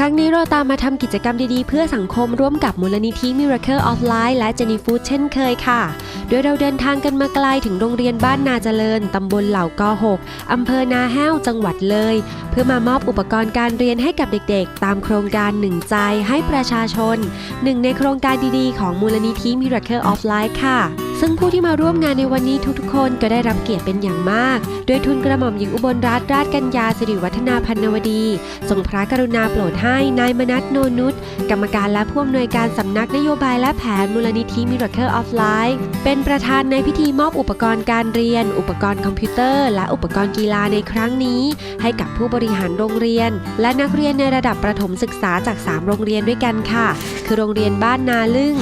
รั้งนี้เราตามมาทำกิจกรรมดีๆ เพื่อสังคมร่วมกับมูลนิธิ Miracle of Life และ Jenny Food เช่นเคยค่ะ โดยเราเดินทางกันมาไกลถึงโรงเรียนบ้านนาเจริญ ตำบลเหล่ากอ6อำเภอนาแห้ว จังหวัดเลย เพื่อมามอบอุปกรณ์การเรียนให้กับเด็กๆ ตามโครงการหนึ่งใจให้ประชาชน หนึ่งในโครงการดีๆ ของมูลนิธิ Miracle of Life ค่ะ ซึ่งผู้ที่มาร่วมงานในวันนี้ทุกๆ คนก็ได้รับเกียรติเป็นอย่างมาก โดยทุนกระหม่อมหญิงอุบลรัตนราชกัญญาสิริวัฒนาพันนวดี ทรงพระกรุณาโปรดให้นายมนัทโนนุชกรรมการและผู้อำนวยการสำนักนโยบายและแผนมูลนิธิ Miracle of Life เป็นประธานในพิธีมอบอุปกรณ์การเรียน อุปกรณ์คอมพิวเตอร์ และอุปกรณ์กีฬาในครั้งนี้ ให้กับผู้บริหารโรงเรียน และนักเรียนในระดับประถมศึกษาจาก 3 โรงเรียนด้วยกันค่ะ คือโรงเรียนบ้านนาลึ่ง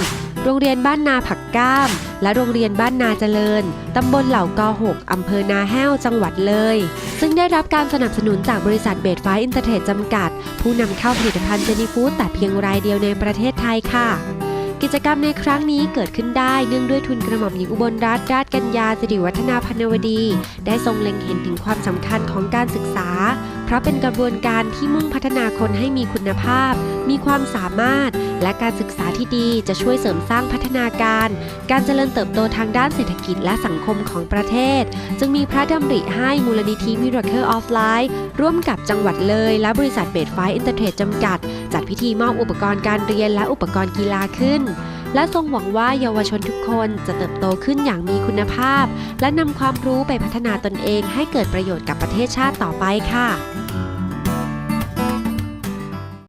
โรงเรียนบ้านนาผักก้าม และโรงเรียนบ้านนาเจริญ ตำบลเหล่ากอ6อำเภอนาแห้ว จังหวัดเลย ซึ่งได้รับการสนับสนุนจากบริษัทเบดฟ้าอินเตอร์เทรดจำกัด ผู้นำเข้าผลิตภัณฑ์เจนี่ฟู้ดแต่เพียงรายเดียวในประเทศไทยค่ะกิจกรรมในครั้งนี้เกิดขึ้นได้เนื่องด้วยทุนกระหม่อมหญิงอุบลรัตนราชกัญญาสิริวัฒนาพันวดี ได้ทรงเล็งเห็นถึงความสำคัญของการศึกษา เพราะเป็นกระบวนการที่มุ่งพัฒนาคนให้มีคุณภาพ มีความสามารถ และการศึกษาที่ดีจะช่วยเสริมสร้างพัฒนาการ การเจริญเติบโตทางด้านเศรษฐกิจและสังคมของประเทศ จึงมีพระดำริให้มูลนิธิ Miracle of Life ร่วมกับจังหวัดเลย และบริษัทเบดไฟอินเตอร์เทรดจำกัด จัดพิธีมอบอุปกรณ์การเรียนและอุปกรณ์กีฬาขึ้นและทรงหวังว่าเยาวชนทุกคนจะเติบโตขึ้นอย่างมีคุณภาพ และนำความรู้ไปพัฒนาตนเองให้เกิดประโยชน์กับประเทศชาติต่อไปค่ะ